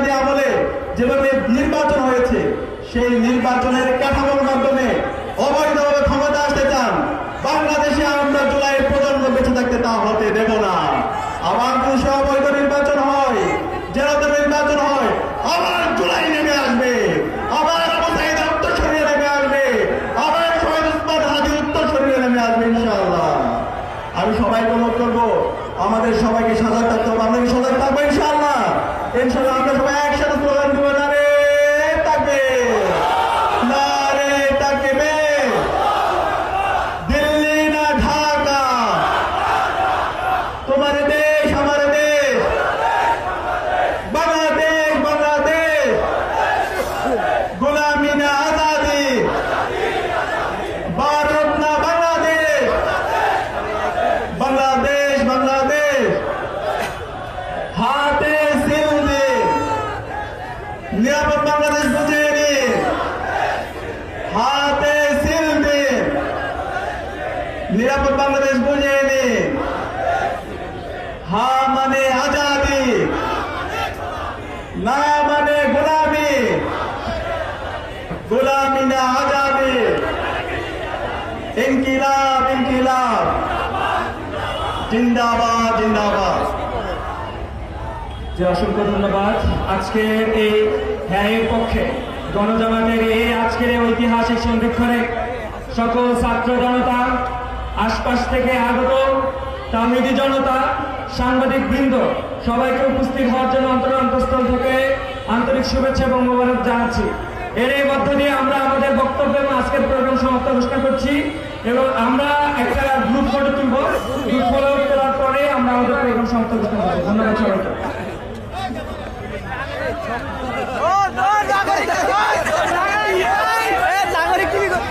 ইসলামী আমলে যেভাবে নির্বাচন হয়েছে, সেই নির্বাচনের কাঠামোর মাধ্যমে অবৈধভাবে ক্ষমতা আসতে চান, বাংলাদেশে আমরা জুলাইয়ের প্রজন্ম বেঁচে থাকতে তা হতে দেব না। আমার যদি অবৈধ নির্বাচন হয় নির্বাচন হয়, আবার জুলাই নেমে আসবে, আবার অবস্থায় উত্তর সরিয়ে নেমে আসবে, আবার সবাই উৎপাদ উত্তর সরিয়ে নেমে আসবে ইনশাআল্লাহ। আমি সবাইকে অনুরোধ করব, আমাদের সবাইকে সাজাতে তোমার দেশ আমার দেশ বাংলাদেশ বাংলাদেশ গোলামি না আজাদি ভারত না বাংলাদেশ বাংলাদেশ বাংলাদেশ হাতে সিল দিন নিরাপদ বাংলাদেশ বুঝে নিন হাতে সিল দিন নিরাপদ বাংলাদেশ বুঝে নিন হা মানে আজাদি না মানে গোলামি। গোলামি না ইনকিলাব ইনকিলাব। জিন্দাবাদ জিন্দাবাদ। অসংখ্য ধন্যবাদ আজকের এই ন্যায়ের পক্ষে। গণজামাতের এই আজকের ঐতিহাসিক সন্ধিক্ষণে সকল ছাত্র জনতা, আশপাশ থেকে আগত তামিদি জনতা সাংবাদিক বৃন্দ সবাইকে উপস্থিত হওয়ার জন্য অন্তর হার্দিক শুভেচ্ছা এবং মোবারক জানাচ্ছি। এর এই মধ্য দিয়ে আমরা আমাদের বক্তব্য এবং আজকের প্রোগ্রাম সমাপ্ত ঘোষণা করছি এবং আমরা একটা গ্রুপ ফটো তুলব। গ্রুপ ফটো তোলার পরে আমরা আমাদের প্রোগ্রাম সমাপ্ত ঘোষণা করব। ধন্যবাদ সবাইকে।